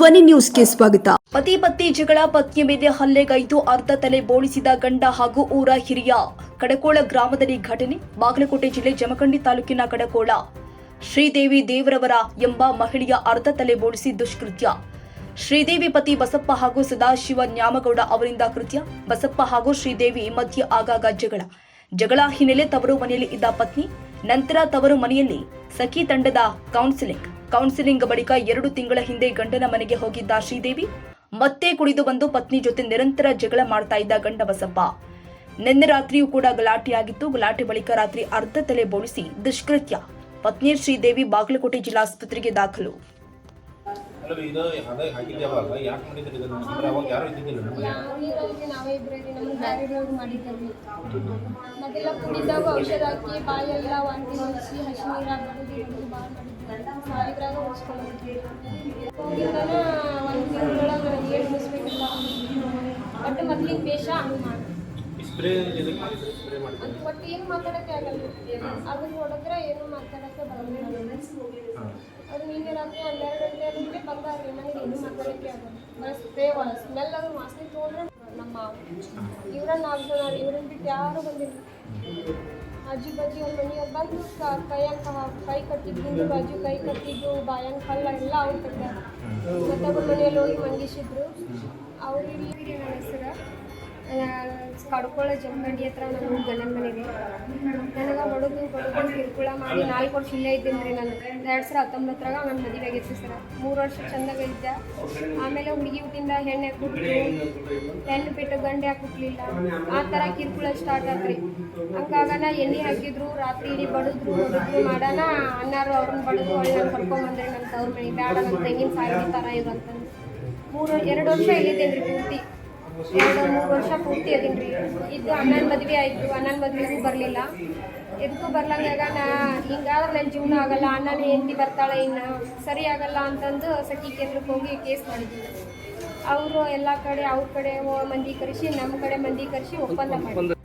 ಧ್ವನಿ ನ್ಯೂಸ್ಗೆ ಸ್ವಾಗತ. ಪತಿ ಪತ್ನಿ ಜಗಳ ಪತ್ನಿಯ ಮೇಲೆ ಹಲ್ಲೆಗೈದು ಅರ್ಧ ತಲೆ ಬೋಳಿಸಿದ ಗಂಡ ಹಾಗೂ ಊರ ಹಿರಿಯ. ಕಡಕೋಳ ಗ್ರಾಮದಲ್ಲಿ ಘಟನೆ, ಬಾಗಲಕೋಟೆ ಜಿಲ್ಲೆ ಜಮಖಂಡಿ ತಾಲೂಕಿನ ಕಡಕೋಳ. ಶ್ರೀದೇವಿ ದೇವರವರ ಎಂಬ ಮಹಿಳೆಯ ಅರ್ಧ ತಲೆ ಬೋಳಿಸಿ ದುಷ್ಕೃತ್ಯ. ಶ್ರೀದೇವಿ ಪತಿ ಬಸಪ್ಪ ಹಾಗೂ ಸದಾಶಿವ ನ್ಯಾಮಗೌಡ ಅವರಿಂದ ಕೃತ್ಯ. ಬಸಪ್ಪ ಹಾಗೂ ಶ್ರೀದೇವಿ ಮಧ್ಯೆ ಆಗಾಗ ಜಗಳ. ಜಗಳ ಹಿನ್ನೆಲೆ ತವರು ಮನೆಯಲ್ಲಿ ಇದ್ದ ಪತ್ನಿ, ನಂತರ ತವರು ಮನೆಯಲ್ಲಿ ಸಖಿ ತಂಡದ ಕೌನ್ಸಿಲಿಂಗ್. ಕೌನ್ಸಿಲಿಂಗ್ ಬಳಿಕ ಎರಡು ತಿಂಗಳ ಹಿಂದೆ ಗಂಡನ ಮನೆಗೆ ಹೋಗಿದ್ದ ಶ್ರೀದೇವಿ ಮತ್ತೆ ಕುಡಿದು ಬಂದು ಪತ್ನಿ ಜೊತೆ ನಿರಂತರ ಜಗಳ ಮಾಡ್ತಾ ಇದ್ದ ಗಂಡ ಬಸಪ್ಪ. ನಿನ್ನೆ ರಾತ್ರಿಯೂ ಕೂಡ ಗಲಾಟೆಯಾಗಿತ್ತು. ಗಲಾಟೆ ಬಳಿಕ ರಾತ್ರಿ ಅರ್ಧ ತಲೆ ಬೋಳಿಸಿ ದುಷ್ಕೃತ್ಯ. ಪತ್ನಿ ಶ್ರೀದೇವಿ ಬಾಗಲಕೋಟೆ ಜಿಲ್ಲಾಸ್ಪತ್ರೆಗೆ ದಾಖಲು. ಔಷಧ ಹಾಕಿ ಬಾಯೆಲ್ಲ ವಾಂತಿ ಸಾವಿರಾಗ ಉಳಿಸ್ಕೊಂಡಿದ್ವಿ ಹೋಗಿದ್ದಾನ ಒಂದು ತಿಂಗಳೊಳಗೆ ಏನು ಮುಗಿಸ್ಬೇಕಿಲ್ಲ ಒಟ್ಟು ಮೊದ್ಲಿನ ವೇಷ ಹಂಗೆ ಮಾಡಿ ಒಟ್ಟು ಏನು ಮಾತಾಡೋಕ್ಕೆ ಆಗಲ್ಲ ಅದನ್ನ ಹೊಡೆದ್ರೆ ಏನು ಮಾತಾಡೋಕ್ಕೆ ಬರಲ್ಲ ಅದು ನಿನ್ನೆ ರಾತ್ರಿ ಹನ್ನೆರಡು ಗಂಟೆ ಆದ್ಮೇಲೆ ಬಂದಾರ್ರಿ ನನಗೆ ಏನು ಮಾತಾಡೋಕ್ಕೆ ಆಗಲ್ಲ ಸ್ಪ್ರೇ ಸ್ಮೆಲ್ ಅದು ವಾಸನೆ ತೊಗೊಂಡ್ರೆ ನಮ್ಮ ಇವ್ರನ್ನ ನಾಲ್ಕು ಜನ ಇವ್ರನ್ನ ಬಿಟ್ಟು ಯಾರು ಬಂದಿಲ್ಲ ಆಜು ಬಾಜು ಒಂದು ಮನೆಯವ್ರು ಬಂದು ಕೈಯಾಗ ಕ- ಕಟ್ಟಿದ್ದು ಬಾಜು ಕೈ ಕಟ್ಟಿದ್ದು ಬಾಯನ್ ಕಲ್ಲ ಎಲ್ಲ ಅವ್ರು ಕಟ್ಟಾರ ಮತ್ತೊಬ್ಬರ ಮನೆಯಲ್ಲಿ ಹೋಗಿ ಮಂಗಿಸಿದ್ರು ಅವ್ರು ಹೆಸರು ಕಡ್ಕೊಳ್ಳೋ ಜಮಖಂಡಿ ಹತ್ರ ನನ್ನ ಗಂಡನ ಮನೆಗೆ. ನನಗೆ ಹೊಡೆದು ಹೊಡೆದು ಕಿರುಕುಳ ಮಾಡಿ ನಾಲ್ಕು ವರ್ಷ ಇಲ್ಲೇ ಇದ್ದೀನಿ ರೀ ನಾನು. ಎರಡು ಸಾವಿರ ಹತ್ತೊಂಬತ್ತರಾಗ ನನ್ನ ಮದುವೆ ಆಗಿತ್ತು ಸರ. ಮೂರು ವರ್ಷ ಚಂದಾಗ ಇದ್ದೆ. ಆಮೇಲೆ ಹುಡುಗಿ ಹುಟ್ಟಿಂದ ಹೆಣ್ಣೆ ಕೊಟ್ಟು ಹೆಣ್ಣು ಬಿಟ್ಟು ಗಂಡೆ ಹಾಕ್ಬಿಟ್ಲಿಲ್ಲ. ಆ ಥರ ಕಿರ್ಕುಳ ಸ್ಟಾರ್ಟ್ ಆತ್ರಿ. ನಾ ಎಣ್ಣೆ ಹಾಕಿದ್ರು, ರಾತ್ರಿ ಇಡೀ ಬಡಿದ್ರು ಹೊಡಿದ್ರು ಮಾಡೋಣ. ಅಣ್ಣಾರು ಅವ್ರನ್ನ ಬಡಿದು ಹೊಳ್ಳಿ ನಾನು ಕರ್ಕೊಂಬಂದ್ರಿ ನನ್ನ ತವ್ರ ಮನೆಗೆ ಬೇಡ ನನ್ನ ತೆಂಗಿನ ಫ್ಯಾಲ್ಟಿ ಥರ ಅಂತಂದು ಮೂರು, ಎರಡು ವರ್ಷ ಇಲ್ಲಿದ್ದೇನೆ ರೀ ಪೂರ್ತಿ. ಎರಡು ಮೂರು ವರ್ಷ ಪೂರ್ತಿ ಅದೀನಿ ರೀ ಇದು ಅಣ್ಣನ ಮದುವೆ ಆಯಿತು, ಅಣ್ಣನ ಮದುವೆಗೂ ಬರಲಿಲ್ಲ. ಎದಕ್ಕೂ ಬರ್ಲಂಗಾಗ ನಾ ಹಿಂಗಾದ್ರೆ ನನ್ನ ಜೀವನ ಆಗಲ್ಲ, ಅಣ್ಣನ ಹೆಂಡತಿ ಬರ್ತಾಳೆ ಇನ್ನು, ಸರಿ ಆಗಲ್ಲ ಅಂತಂದು ಸಖಿ ಕೇಂದ್ರಕ್ಕೆ ಹೋಗಿ ಕೇಸ್ ಮಾಡಿದ್ವಿ. ಅವರು ಎಲ್ಲ ಕಡೆ, ಅವ್ರ ಕಡೆ ಮಂದಿ ಕರೆಸಿ ನಮ್ಮ ಕಡೆ ಮಂದಿ ಕರೆಸಿ ಒಪ್ಪಂದ ಮಾಡಿ